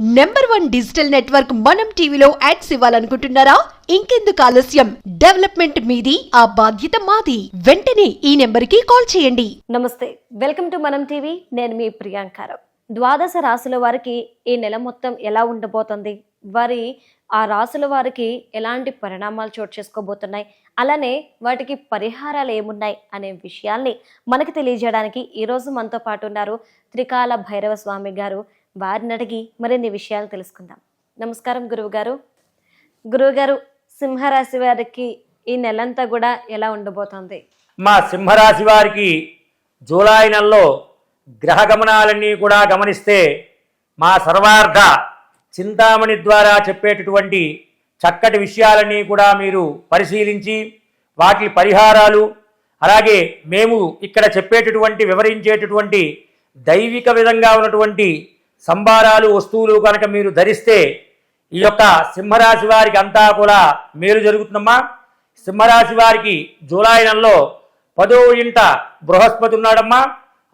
Number one digital network మనం టీవీలో ads ఇవ్వాలనుకుంటున్నారా? ఇంకెందుకు ఆలస్యం? డెవలప్మెంట్ మీది ఆ బాధ్యత మాది. వెంటనే ఈ నెంబర్కి కాల్ చేయండి. నమస్తే వెల్కమ్ టు మనం టీవీ నేను మీ ప్రియాంకారం ద్వాదశ రాశుల వారికి ఈ నెల మొత్తం ఎలా ఉండబోతుంది? వారి ఆ రాశుల వారికి ఎలాంటి పరిణామాలు చోటు చేసుకోబోతున్నాయి? అలానే వాటికి పరిహారాలు ఏమున్నాయి అనే విషయాల్ని మనకి తెలియజేయడానికి ఈరోజు మనతో పాటు ఉన్నారు త్రికాల భైరవ స్వామి గారు. వారిని అడిగి మరిన్ని విషయాలు తెలుసుకుందాం. నమస్కారం గురువుగారు. గురువుగారు సింహరాశి వారికి ఈ నెలంతా కూడా ఎలా ఉండబోతోంది? మా సింహరాశి వారికి జూలై నెలలో గ్రహ గమనాలన్నీ కూడా గమనిస్తే మా సర్వార్థ చింతామణి ద్వారా చెప్పేటటువంటి చక్కటి విషయాలన్నీ కూడా మీరు పరిశీలించి వాటి పరిహారాలు అలాగే మేము ఇక్కడ చెప్పేటటువంటి వివరించేటటువంటి దైవిక విధంగా ఉన్నటువంటి సంభారాలు వస్తువులు కనుక మీరు ధరిస్తే ఈ యొక్క సింహరాశి వారికి అంతా కూడా మేలు జరుగుతుందమ్మా. సింహరాశి వారికి జూలై నెలలో పదో ఇంట బృహస్పతి ఉన్నాడమ్మా.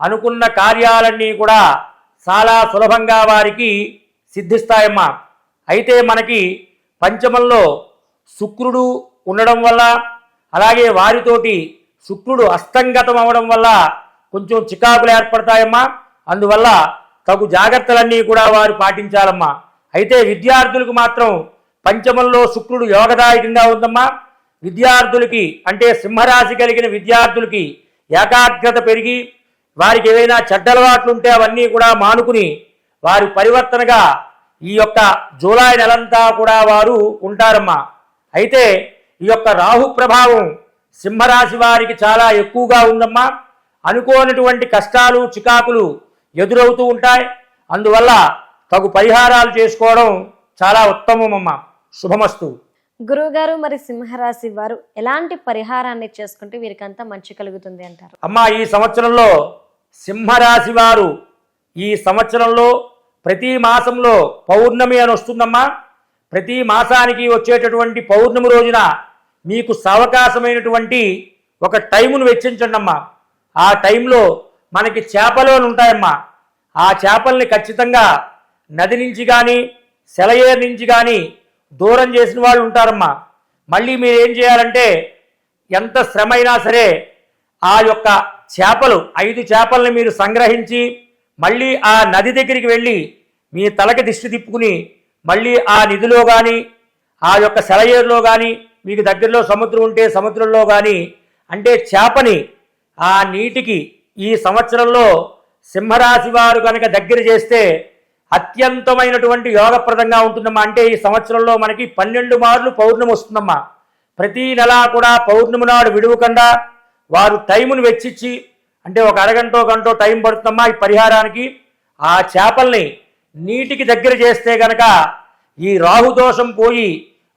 అనుకున్న కార్యాలన్నీ కూడా చాలా సులభంగా వారికి సిద్ధిస్తాయమ్మా. అయితే మనకి పంచమంలో శుక్రుడు ఉండడం వల్ల అలాగే వారితోటి శుక్రుడు అస్తంగతం అవడం వల్ల కొంచెం చికాకులు ఏర్పడతాయమ్మా. అందువల్ల తగు జాగ్రత్తలన్నీ కూడా వారు పాటించాలమ్మా. అయితే విద్యార్థులకు మాత్రం పంచమంలో శుక్రుడు యోగదాయకంగా ఉందమ్మా. విద్యార్థులకి అంటే సింహరాశి కలిగిన విద్యార్థులకి ఏకాగ్రత పెరిగి వారికి ఏవైనా చెడ్డలవాట్లు ఉంటే అవన్నీ కూడా మానుకుని వారు పరివర్తనగా ఈ యొక్క జూలై నెలంతా కూడా వారు ఉంటారమ్మా. అయితే ఈ యొక్క రాహు ప్రభావం సింహరాశి వారికి చాలా ఎక్కువగా ఉందమ్మా. అనుకోనటువంటి కష్టాలు చికాకులు ఎదురవుతూ ఉంటాయి. అందువల్ల తగు పరిహారాలు చేసుకోవడం చాలా ఉత్తమమమ్మా. శుభమస్తు. గురువుగారు మరి సింహరాశి వారు ఎలాంటి పరిహారాన్ని చేసుకుంటే వీరికంతా మంచి కలుగుతుంది అంటారు? అమ్మా ఈ సంవత్సరంలో సింహరాశి వారు ఈ సంవత్సరంలో ప్రతి మాసంలో పౌర్ణమి అని వస్తుందమ్మా. ప్రతి మాసానికి వచ్చేటటువంటి పౌర్ణమి రోజున మీకు సావకాశమైనటువంటి ఒక టైమును వెచ్చించండి అమ్మా ఆ టైంలో మనకి చేపలు అని ఉంటాయమ్మా. ఆ చేపల్ని ఖచ్చితంగా నది నుంచి కానీ సెలయేరు నుంచి కానీ దూరం చేసిన వాళ్ళు ఉంటారమ్మా. మళ్ళీ మీరు ఏం చేయాలంటే ఎంత శ్రమ అయినా సరే ఆ యొక్క చేపలు ఐదు చేపల్ని మీరు సంగ్రహించి మళ్ళీ ఆ నది దగ్గరికి వెళ్ళి మీ తలకి దిష్టి తిప్పుకుని మళ్ళీ ఆ నిధిలో కానీ ఆ యొక్క సెలయేరులో కానీ మీకు దగ్గరలో సముద్రం ఉంటే సముద్రంలో కానీ అంటే చేపని ఆ నీటికి ఈ సంవత్సరంలో సింహరాశి వారు కనుక దగ్గర చేస్తే అత్యంతమైనటువంటి యోగప్రదంగా ఉంటుందమ్మా. అంటే ఈ సంవత్సరంలో మనకి పన్నెండు మార్లు పౌర్ణమి వస్తుందమ్మా. ప్రతి నెలా కూడా పౌర్ణమి నాడు విడువకుండా వారు టైమును వెచ్చిచ్చి అంటే ఒక అరగంటో గంటో టైం పడుతుందమ్మా ఈ పరిహారానికి. ఆ చేపల్ని నీటికి దగ్గర చేస్తే గనక ఈ రాహుదోషం పోయి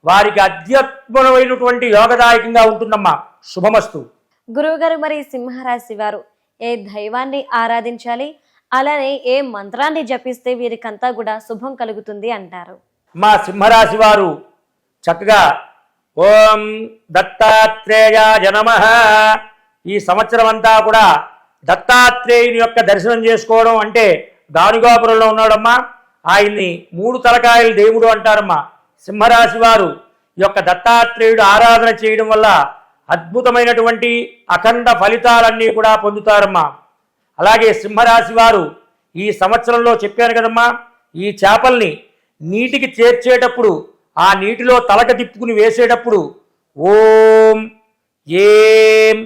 వారికి అధ్యాత్మమైనటువంటి యోగదాయకంగా ఉంటుందమ్మా. శుభమస్తు. గురువుగారు మరి సింహరాశి వారు ఏ దైవాన్ని ఆరాధించాలి? అలానే ఏ మంత్రాన్ని జపిస్తే వీరికంతా కూడా శుభం కలుగుతుంది అంటారు. మా సింహరాశి వారు చక్కగా ఓం దత్తాత్రేయాయ నమ ఈ సంవత్సరం అంతా కూడా దత్తాత్రేయుని యొక్క దర్శనం చేసుకోవడం అంటే దానిగోపురంలో ఉన్నాడమ్మా. ఆయన్ని మూడు తలకాయల దేవుడు అంటారమ్మా. సింహరాశి వారు ఈ యొక్క దత్తాత్రేయుడు ఆరాధన చేయడం వల్ల అద్భుతమైనటువంటి అఖండ ఫలితాలన్నీ కూడా పొందుతారమ్మా. అలాగే సింహరాశి వారు ఈ సంవత్సరంలో చెప్పాను కదమ్మా ఈ చేపల్ని నీటికి చేర్చేటప్పుడు ఆ నీటిలో తలక తిప్పుకుని వేసేటప్పుడు ఓం ఏం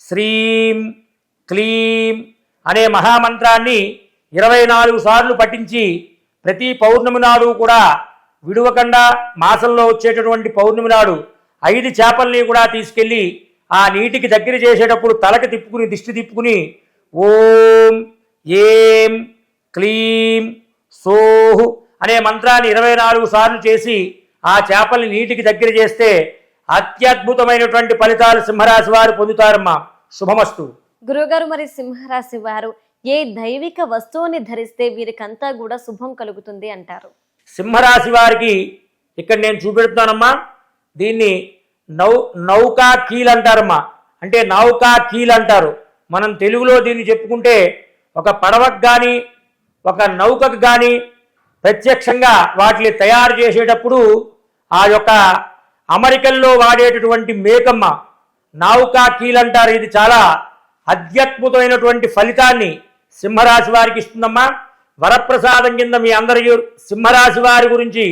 శ్రీం క్లీం అనే మహామంత్రాన్ని ఇరవై నాలుగు సార్లు పఠించి ప్రతి పౌర్ణమి నాడు కూడా విడువకుండా మాసంలో వచ్చేటటువంటి పౌర్ణమి నాడు ఐదు చేపల్ని కూడా తీసుకెళ్ళి ఆ నీటికి దగ్గర చేసేటప్పుడు తలకి తిప్పుకుని దిష్టి తిప్పుకుని ఓం ఏం క్లీం సోహు అనే మంత్రాన్ని ఇరవై నాలుగు సార్లు చేసి ఆ చేపల్ని నీటికి దగ్గర చేస్తే అత్యద్భుతమైనటువంటి ఫలితాలు సింహరాశి వారు పొందుతారమ్మా. శుభమస్తు. గురువుగారు మరి సింహరాశి వారు ఏ దైవిక వస్తువుని ధరిస్తే వీరికంతా కూడా శుభం కలుగుతుంది అంటారు? సింహరాశి వారికి ఇక్కడ నేను చూపెడుతున్నానమ్మా. దీన్ని నౌ నౌకా కీల్ అంటారమ్మా అంటే నౌకా కీల్ అంటారు మనం తెలుగులో దీన్ని చెప్పుకుంటే ఒక పడవకు కానీ ఒక నౌకకు కానీ ప్రత్యక్షంగా వాటిని తయారు చేసేటప్పుడు ఆ యొక్క అమెరికల్లో వాడేటటువంటి మేకమ్మ నావుకా కీల్ అంటారు ఇది చాలా అత్యద్భుతమైనటువంటి ఫలితాన్ని సింహరాశి వారికి ఇస్తుందమ్మా. వరప్రసాదం కింద మీ అందరి సింహరాశి వారి గురించి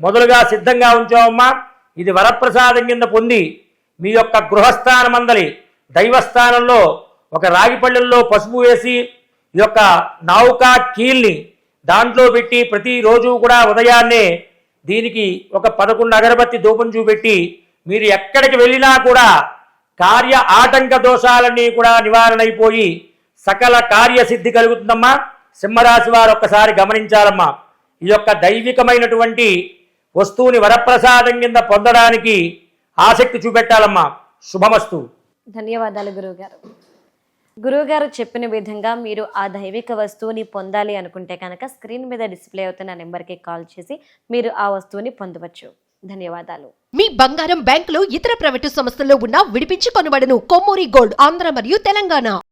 మొదలుగా సిద్ధంగా ఉంచామమ్మా ఇది వరప్రసాదం కింద పొంది మీ యొక్క గృహస్థానమందలి దైవస్థానంలో ఒక రాగిపళ్ళెల్లో పసుపు వేసి ఈ యొక్క నౌకా కీల్ని దాంట్లో పెట్టి ప్రతిరోజు కూడా ఉదయాన్నే దీనికి ఒక పదకొండు అగరబత్తి ధూపం చూపెట్టి మీరు ఎక్కడికి వెళ్ళినా కూడా కార్య ఆటంక దోషాలన్నీ కూడా నివారణ అయిపోయి సకల కార్యసిద్ధి కలుగుతుందమ్మా. సింహరాశి వారు ఒక్కసారి గమనించాలమ్మా. ఈ యొక్క దైవికమైనటువంటి వస్తువుని వరప్రసాదం కింద పొందడానికి ఆసక్తి చూపెట్టాలమ్మా. శుభమస్తు. ధన్యవాదాలు గురువుగారు. గురువుగారు చెప్పిన విధంగా మీరు ఆ దైవిక వస్తువుని పొందాలి అనుకుంటే కనుక స్క్రీన్ మీద డిస్ప్లే అవుతున్న నెంబర్కి కాల్ చేసి మీరు ఆ వస్తువుని పొందవచ్చు. ధన్యవాదాలు. మీ బంగారం బ్యాంకులో ఇతర ప్రైవేటు సంస్థల్లో ఉన్న విడిపించి కొనబడను కొమ్మూరి గోల్డ్ ఆంధ్ర మరియు తెలంగాణ.